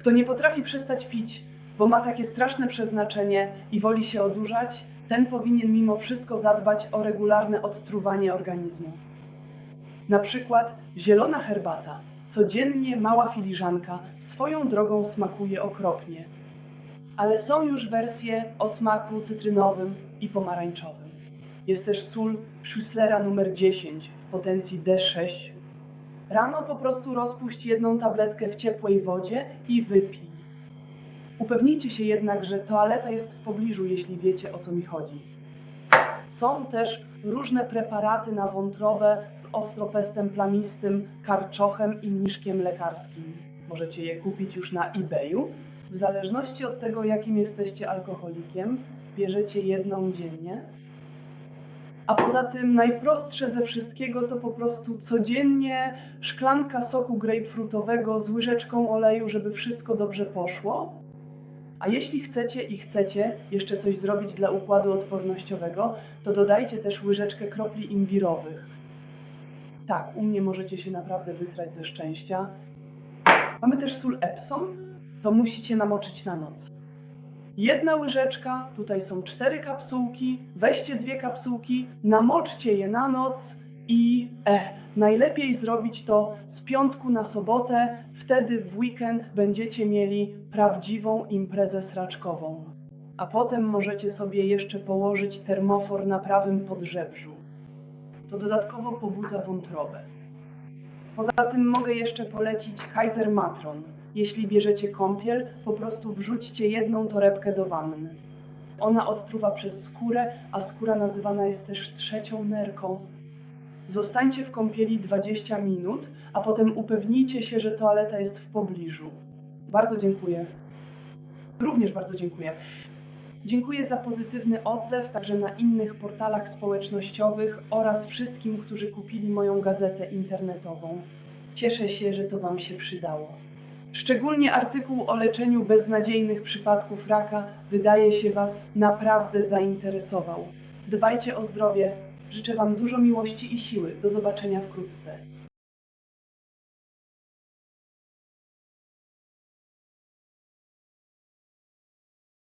Kto nie potrafi przestać pić, bo ma takie straszne przeznaczenie i woli się odurzać, ten powinien mimo wszystko zadbać o regularne odtruwanie organizmu. Na przykład zielona herbata, codziennie mała filiżanka, swoją drogą smakuje okropnie. Ale są już wersje o smaku cytrynowym i pomarańczowym. Jest też sól Schusslera numer 10 w potencji D6. Rano po prostu rozpuść jedną tabletkę w ciepłej wodzie i wypij. Upewnijcie się jednak, że toaleta jest w pobliżu, jeśli wiecie o co mi chodzi. Są też różne preparaty na wątrobę z ostropestem plamistym, karczochem i mniszkiem lekarskim. Możecie je kupić już na eBayu. W zależności od tego, jakim jesteście alkoholikiem, bierzecie jedną dziennie. A poza tym najprostsze ze wszystkiego to po prostu codziennie szklanka soku grejpfrutowego z łyżeczką oleju, żeby wszystko dobrze poszło. A jeśli chcecie i chcecie jeszcze coś zrobić dla układu odpornościowego, to dodajcie też łyżeczkę kropli imbirowych. Tak, u mnie możecie się naprawdę wysrać ze szczęścia. Mamy też sól Epsom, to musicie namoczyć na noc. Jedna łyżeczka, tutaj są cztery kapsułki, weźcie dwie kapsułki, namoczcie je na noc i e, najlepiej zrobić to z piątku na sobotę, wtedy w weekend będziecie mieli prawdziwą imprezę sraczkową. A potem możecie sobie jeszcze położyć termofor na prawym podżebrzu. To dodatkowo pobudza wątrobę. Poza tym mogę jeszcze polecić Kaiser Matron. Jeśli bierzecie kąpiel, po prostu wrzućcie jedną torebkę do wanny. Ona odtruwa przez skórę, a skóra nazywana jest też trzecią nerką. Zostańcie w kąpieli 20 minut, a potem upewnijcie się, że toaleta jest w pobliżu. Bardzo dziękuję. Również bardzo dziękuję. Dziękuję za pozytywny odzew także na innych portalach społecznościowych oraz wszystkim, którzy kupili moją gazetę internetową. Cieszę się, że to Wam się przydało. Szczególnie artykuł o leczeniu beznadziejnych przypadków raka wydaje się Was naprawdę zainteresował. Dbajcie o zdrowie. Życzę Wam dużo miłości i siły. Do zobaczenia wkrótce.